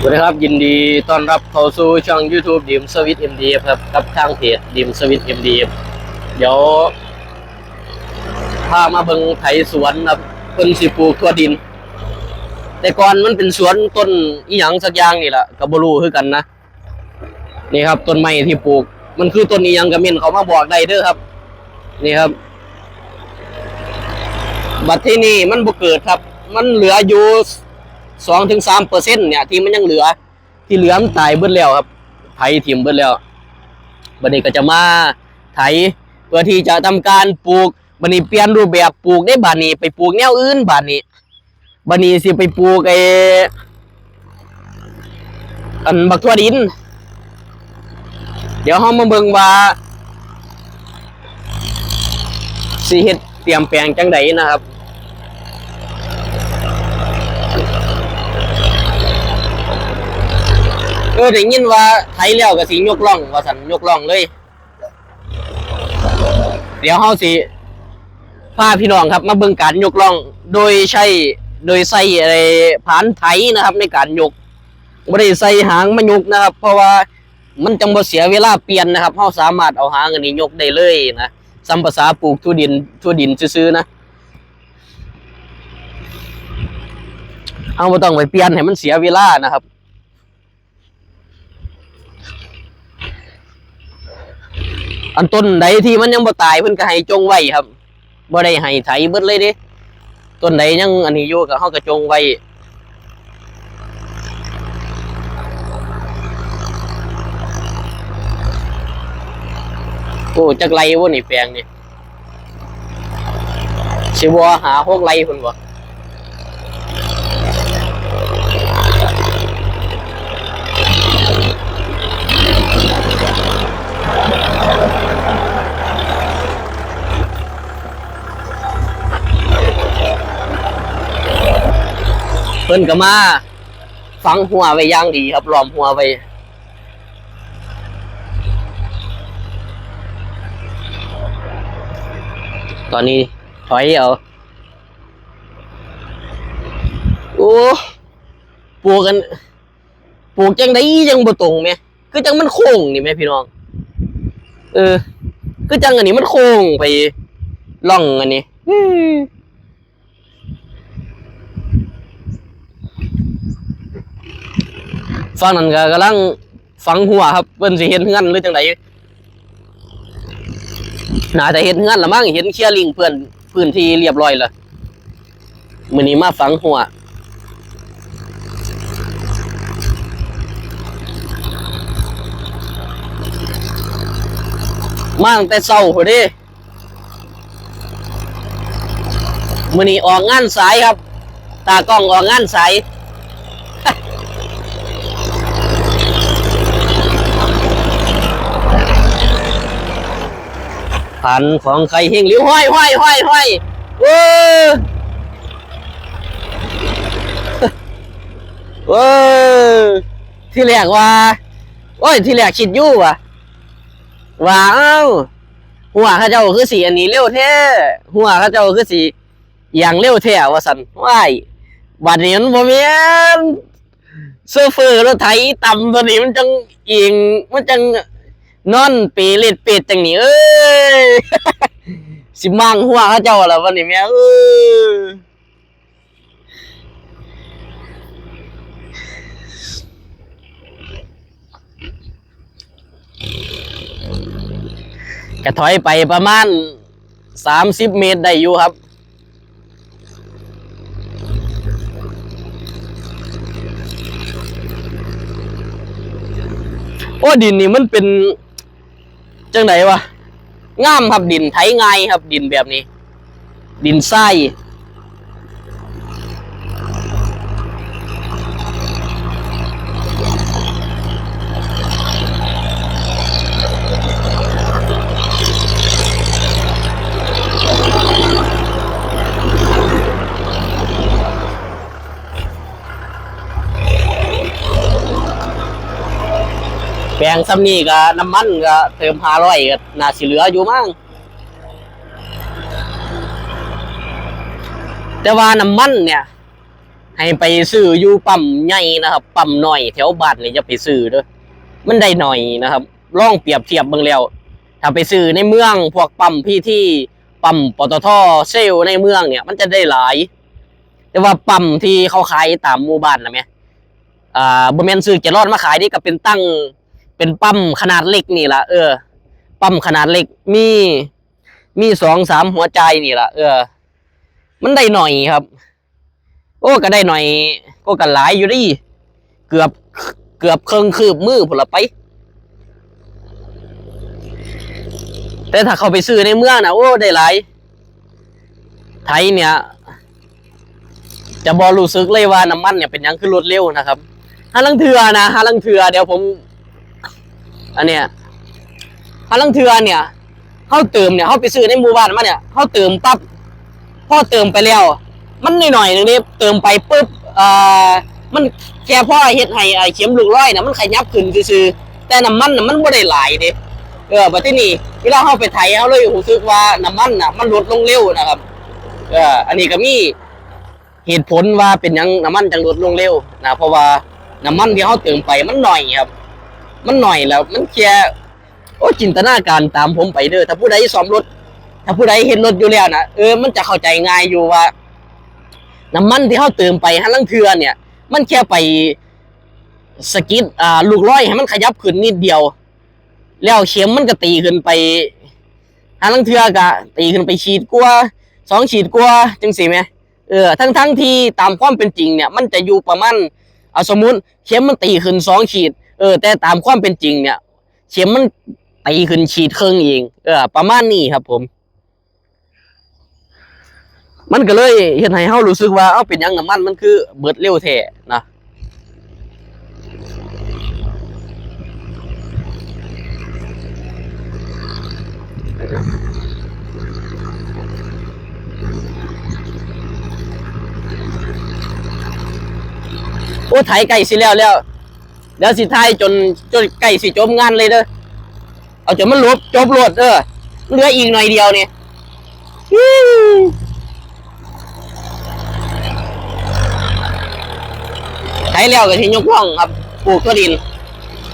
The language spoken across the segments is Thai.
สวัสดีครับยินดีต้อนรับเข้าสู่ช่อง YouTube ดิมสวิตเอ็มดีครับกับทางเพจดิมสวิตเอ็มดีเดี๋ยวพามาเบิ่งไถสวนครับเพิ่นสิปลูกทั่วดิน แต่ก่อนมันเป็นสวนต้นอีหยังสักอย่างนี่แหละก็บ่รู้คือกันนะนี่ครับต้นไม้ที่ปลูก มันคือต้นอีหยังก็เม่นเขามาบอกได้เด้อครับ นี่ครับ บัดที่นี่มันบ่เกิดครับ มันเหลืออยู่ สองถึงสามเปอร์เซ็นต์เนี่ยที่มันยังเหลือ ที่เหลือมันตายเบิดแล้วครับไถถิ่มเบิดแล้วบัดนี้ก็จะมาไถเพื่อที่จะทำการปลูกบัดนี้เปลี่ยนรูปแบบปลูกได้บัดนี้ ไปปลูกแนวอื่นบัดนี้บัดนี้สิไปปลูกไอ้อันบักทั่วดิน เดี๋ยวเฮามาเบิ่งว่าสิเฮ็ดเตรียมแปลงจังไดนะครับ เออได้ยินว่าไทยแล้วก็สิยกล่องว่าสันยกล่องเลย เดี๋ยวเฮาสิพาพี่น้องครับ มาเบิ่งการยกล่อง โดยใช้โดยใส่อะไรผานไถนะครับ ในการยกบ่ได้ใส่หางมายกนะครับ เพราะว่ามันจังบ่เสียเวลาเปลี่ยนนะครับเฮาสามารถเอาหางอันนี้ยกได้เลยนะซ้ำภาษาปลูกทั่วดินทั่วดินซื่อๆนะเอาบ่ต้องไปเปลี่ยนให้มันเสียเวลานะครับ อันต้นใดที่มันยังบ่ตายเพิ่นก็ให้จงไว้ครับบ่ได้ให้ไถเบิดเลยเด้ต้นใดยังอันนี้อยู่ก็เฮาก็จงไว้โอ้จักไรบ่นี่แปลงนี่สิบ่หาหกไรพุ่นบ่ เพิ่นก็มาฝังหัวไว้ย่างดีครับล้อมหัวไว้ตอนนี้ถอยเอาโอ้ปลูกกันปลูกจังได้ยังบ่ตรงแม่คือจังมันโค้งนี่แม่พี่น้อง เออ คือจังอันนี้มันโค้งไปล่องอันนี้ อืมฝั่งนั้นก็กำลังฝังหัวครับเพิ่นสิเห็นเฮือนหรือจังไดน่าจะเห็นงานละมั้งเห็นเคียลิงเพื่อนพื้นที่เรียบร้อยล้วมื้อนี้มาฝังหัวมาตั้งแต่เช้าพุ่นเด้มื้อนี้ออกงานสายครับ ตากล้องออกงานสาย พันของใครเฮงหลิวห้อยห้อยห้อยห้อยเว้อเว้อที่แรกว่า โอ้ย ที่แรกคิดยู่ว่ะว่าเอ้าหัวข้าเจ้าคือสีอันนี้เร็วแท้หัวข้าเจ้าคือสีอย่างเร็วแท้ว่าสันว้ายบัดนี้มันบ่แม่นโซเฟอร์รถไถต่ำตัวนี้มันจังอิงมันจัง นอนปีเล็ดเป็ดจังนี้เอ้ยสิมังหัวเขาเจ้าแล้ววันนี้แม่เอ้ยกระถอยไปประมาณสามสิบเมตรได้อยู่ครับโอ้ดินนี่มันเป็น จังไหนวะงามครับดินไถง่ายครับดินแบบนี้ ดินทราย แปลงซ้ำนี่ก็น้ำมันก็เติมห้าร้อยก็น่าสิเหลืออยู่มั้งแต่ว่าน้ำมันเนี่ย ให้ไปซื้ออยู่ปั๊มใหญ่นะครับปั๊มหน้อยแถวบ้านนี่จะไปซื้อเด้อมันได้หน่อยนะครับลองเปรียบเทียบเบิ่งแล้ว ถ้าไปซื้อในเมืองพวกปั๊มพี่ที่ปั๊มปตทเซลในเมืองเนี่ย มันจะได้หลาย แต่ว่าปั๊มที่เขาขายตามหมู่บ้านนะแม่อ่าบ่แม่นซื้อเจรอดมาขายนี่ก็เป็นตั้ง เป็นปั๊มขนาดเล็กนี่ล่ะเออ ปั๊มขนาดเล็กมีมีสองสามหัวใจนี่ล่ะเออ มันได้หน่อยครับ โอ้ก็ได้หน่อย ก็กันหลายอยู่ดิเกือบเกือบเครื่องคืบมือผลไป แต่ถ้าเขาไปซื้อในเมืองนะโอ้ ได้หลาย ไทยเนี่ย จะบอรู้สึกเลยว่าน้ำมันเนี่ยเป็นยังคือรวดเร็วนะครับฮาลังเทือนะฮาลังเทือเดี๋ยวผม อันเนี้ยฮาลังเทือเนี่ยเขาเติมเนี่ยเขาไปซื้อในหมู่บ้านมาเนี่ยเขาเติมปั๊บพอเติมไปแล้ว มันหน่อยๆนึงนี่เติมไปปุ๊บเอ่อมันแค่พ่อเฮ็ดให้ไอ้เข็มลูกร้อยนะมันขยับขึ้นซื่อแต่น้ำมันน่ะมันบ่ได้หลายเด้เออบัดทีนี้เวลาเฮาไปไถเฮาเลยรู้สึกว่าน้ำมันน่ะ มันลดลงเร็วนะครับเอออันนี้ก็มีเหตุผลว่าเป็นหยังน้ำมันจังลดลงเร็วนะเพราะว่าน้ำมันที่เฮาเติมไปมันหน่อยครับ มันหน่อยแล้ว มันแค่โอ้จินตนาการตามผมไปเด้อถ้าผู้ใดซ่อมรถ ถ้าผู้ใดเห็นรถอยู่แล้วนะเออมันจะเข้าใจง่ายอยู่ว่า น้ำมันที่เขาเติมไปฮันลังเทือเนี่ย มันแค่ไปสกิดอ่าลูกร้อยให้มันขยับขึ้นนิดเดียว แล้วเข็มมันก็ตีขึ้นไปฮันลังเทือกะตีขึ้นไปฉีดกว่าสองฉีดกว่าจังสิไหมเออทั้งทั้งที่ตามความเป็นจริงเนี่ย มันจะอยู่ประมาณเอาสมมุติเข็มมันตีขึ้นสองขีด เออ แต่ตามความเป็นจริงเนี่ย เข็มมันตีขึ้นฉีดเครึ่องเอง เออ ประมาณนี้ครับผม มันก็เลยเฮ็ดให้เฮารู้สึกว่าเอ้าเป็นยังน้ำมันมันคือเบิดเร็วแท้นะโอ้ไถไก่สิแล้วแล้ว เดี๋ยวสิท้ายจนจนไก่สิจบงานเลยเด้อเอาจนมันลบจบรวดเด้อเหลืออีกหน่อยเดียวเนี่ยใช้แล้วก็ที่ยกร่องครับปลูกตัวดิน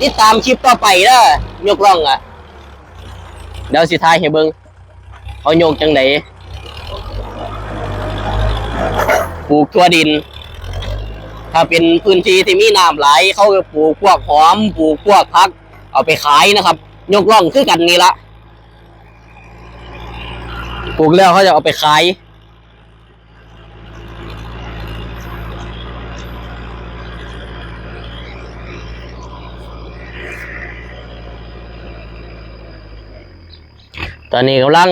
ติดตามคลิปต่อไปเด้อยกร่องอะเดี๋ยวสิท้ายให้เบิงเขาโยกจังไดปลูกตัวดิน ถ้าเป็นพื้นที่ที่มีน้ำไหลเขาก็ปลูกพวกหอมปลูกพวกพัก เอาไปขายนะครับ ยกร่องคือกันนี่ละปลูกแล้วเขาจะเอาไปขายตอนนี้กำลัง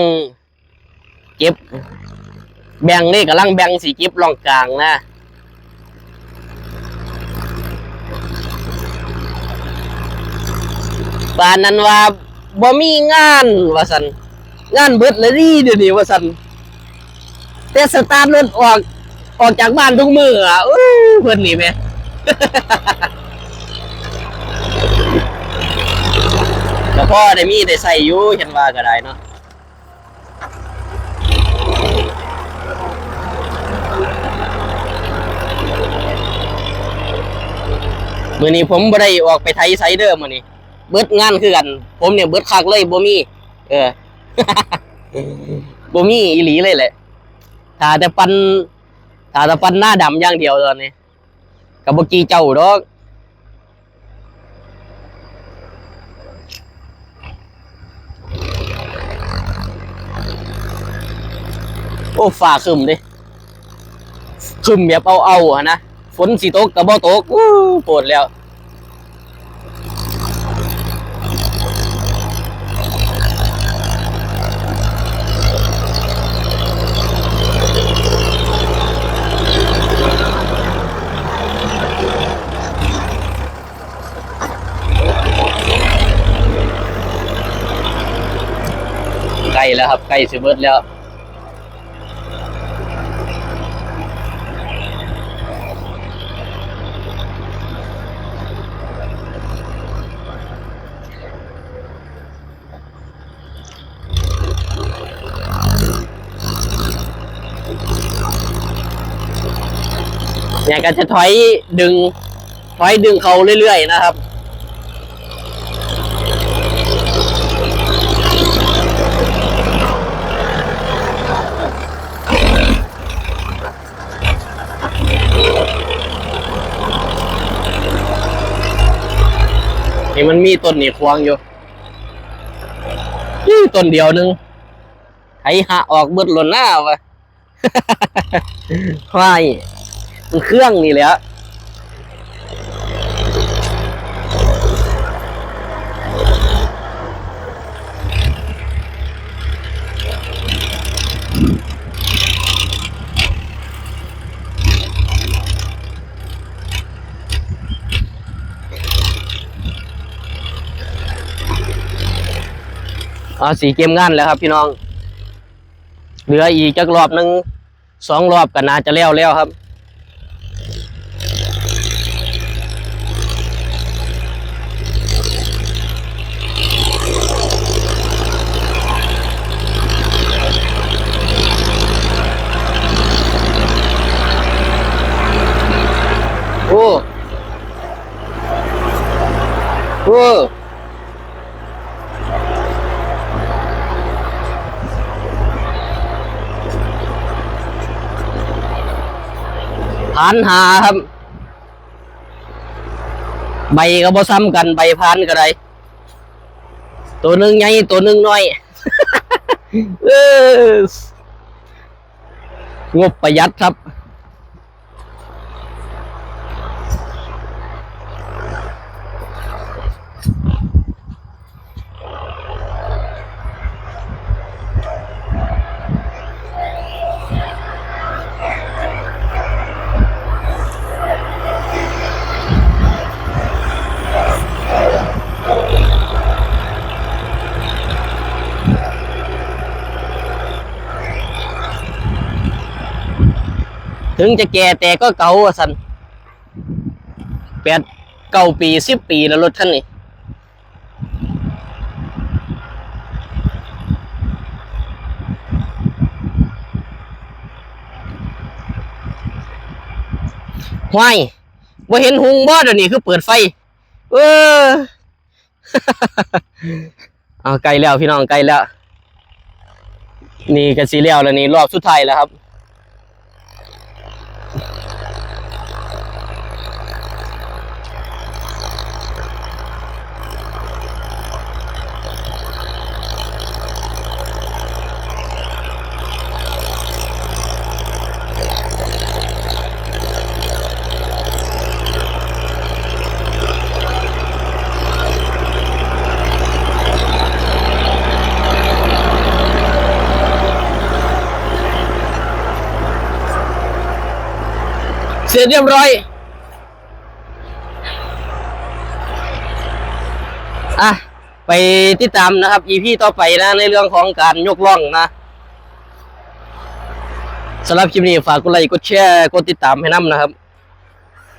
เก็บ แบ่งนี่กำลังแบ่งสีเก็บรองกลางนะ บ้านนั้นว่าบ่มีงานว่าสันงานเบิดเลยดิเดี๋ยวนี้ว่าสันแต่สตาร์ทรถออกออกจากบ้านทุกมืออะอู้เพิ่นนี่แหมแล้วพ่อได้มีได้ใส่อยู่เห็นว่าก็ได้เนาะมื้อนี้ผมบ่ได้ออกไปไทยไซเดอร์มื้อนี้ เบิดงานคือกัน ผมเนี่ยเบิดคักเลยบ่มี เออบ่มีอีหลีเลยแหละถ้าแต่ปันถ้าแต่ปันหน้าดำอย่างเดียวตอนนี้ก็บ่กีเจ้าดอกโอ้ฝ่าคึมดิคึมแบบเอาเอาๆอะนะฝนสีตกกับบ่ตกอู้ปวดแล้ว ล้แล้วครับใกล้สิเบิดแล้วเเนี่ยก็จะถอยดึง ถอยดึงเขาเรื่อยๆนะครับ นี่มันมีต้นนี่ควางอยู่อี้ต้นเดียวหนึงไถหะออกเบิดหล่นหน้าวะควายมันเครื่องนี่แหละ อาสีเกมงานแล้วครับ พี่น้อง เหลืออีกจักรอบหนึ่งสองรอบก็น่าจะแล้วแล้วครับโอ้โอ้ พานหาครับ ใบก็บ่ซ้ำกันใบพานก็ได้ตัวหนึ่งใหญ่ตัวหนึ่งน้อยงบประหยัดครับ ถึงจะแก่แต่ก็เก่าสันแปดเก้าปีสิบปีแล้วรถท่านนี่ห้วยว่าเห็นหุงบ่เดี๋ยวนี้คือเปิดไฟ เออเอาไกลแล้วพี่น้องไกลแล้ว นี่ก็สีแล้วแล้วนี่รอบสุดท้ายแล้วครับ เสร็จเรียบร้อย อะ ไปติดตามนะครับ EP ต่อไปนะในเรื่องของการยกล่องนะสำหรับคลิปนี้ฝากกดไลค์กดแชร์กดติดตามให้น้ำนะครับ